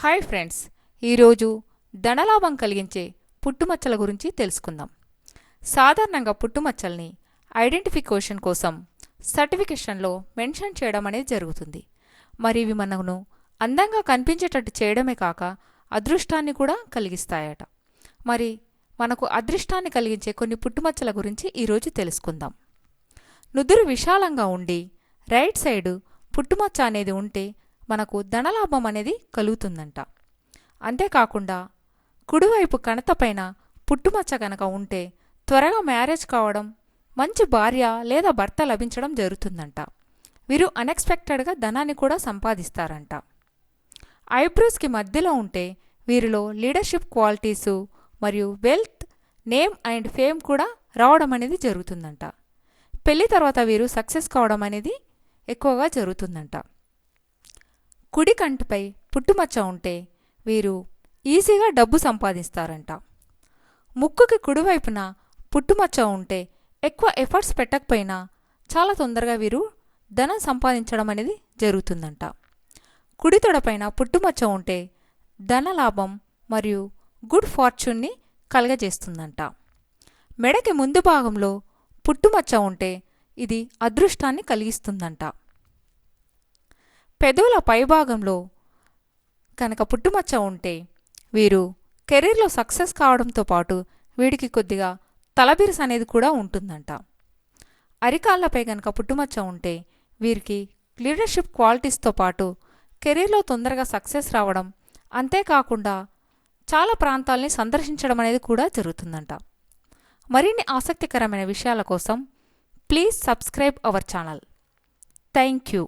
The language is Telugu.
హాయ్ ఫ్రెండ్స్ ఈరోజు ధనలాభం కలిగించే పుట్టుమచ్చల గురించి తెలుసుకుందాం. సాధారణంగా పుట్టుమచ్చల్ని ఐడెంటిఫికేషన్ కోసం సర్టిఫికేషన్లో మెన్షన్ చేయడం అనేది జరుగుతుంది. మరి ఇవి మనను అందంగా కనిపించేటట్టు చేయడమే కాక అదృష్టాన్ని కూడా కలిగిస్తాయట. మరి మనకు అదృష్టాన్ని కలిగించే కొన్ని పుట్టుమచ్చల గురించి ఈరోజు తెలుసుకుందాం. నుదురు విశాలంగా ఉండి రైట్ సైడు పుట్టుమచ్చ అనేది ఉంటే మనకు ధనలాభం అనేది కలుగుతుందంట. అంతేకాకుండా కుడివైపు కణతపైన పుట్టుమచ్చ కనుక ఉంటే త్వరగా మ్యారేజ్ కావడం మంచి భార్య లేదా భర్త లభించడం జరుగుతుందంట. వీరు అన్ఎక్స్పెక్టెడ్గా ధనాన్ని కూడా సంపాదిస్తారంట. ఐబ్రోస్కి మధ్యలో ఉంటే వీరిలో లీడర్షిప్ క్వాలిటీసు మరియు వెల్త్ నేమ్ అండ్ ఫేమ్ కూడా రావడం అనేది జరుగుతుందంట. పెళ్ళి తర్వాత వీరు సక్సెస్ కావడం అనేది ఎక్కువగా జరుగుతుందంట. కుడి కంటిపై పుట్టుమచ్చ ఉంటే వీరు ఈజీగా డబ్బు సంపాదిస్తారంట. ముక్కుకి కుడివైపున పుట్టుమచ్చ ఉంటే ఎక్కువ ఎఫర్ట్స్ పెట్టకపోయినా చాలా తొందరగా వీరు ధనం సంపాదించడం అనేది జరుగుతుందంట. కుడి తొడపైన పుట్టుమచ్చ ఉంటే ధన లాభం మరియు గుడ్ ఫార్చ్యూన్ని కలగజేస్తుందంట. మెడకి ముందు భాగంలో పుట్టుమచ్చ ఉంటే ఇది అదృష్టాన్ని కలిగిస్తుందంట. పెదవుల పైభాగంలో కనుక పుట్టుమచ్చ ఉంటే వీరు కెరీర్లో సక్సెస్ కావడంతో పాటు వీడికి కొద్దిగా తలబిరుసు అనేది కూడా ఉంటుందంట. అరికాళ్ళపై కనుక పుట్టుమచ్చ ఉంటే వీరికి లీడర్షిప్ క్వాలిటీస్తో పాటు కెరీర్లో తొందరగా సక్సెస్ రావడం అంతేకాకుండా చాలా ప్రాంతాల్ని సందర్శించడం అనేది కూడా జరుగుతుందంట. మరిన్ని ఆసక్తికరమైన విషయాల కోసం please subscribe our channel. Thank you.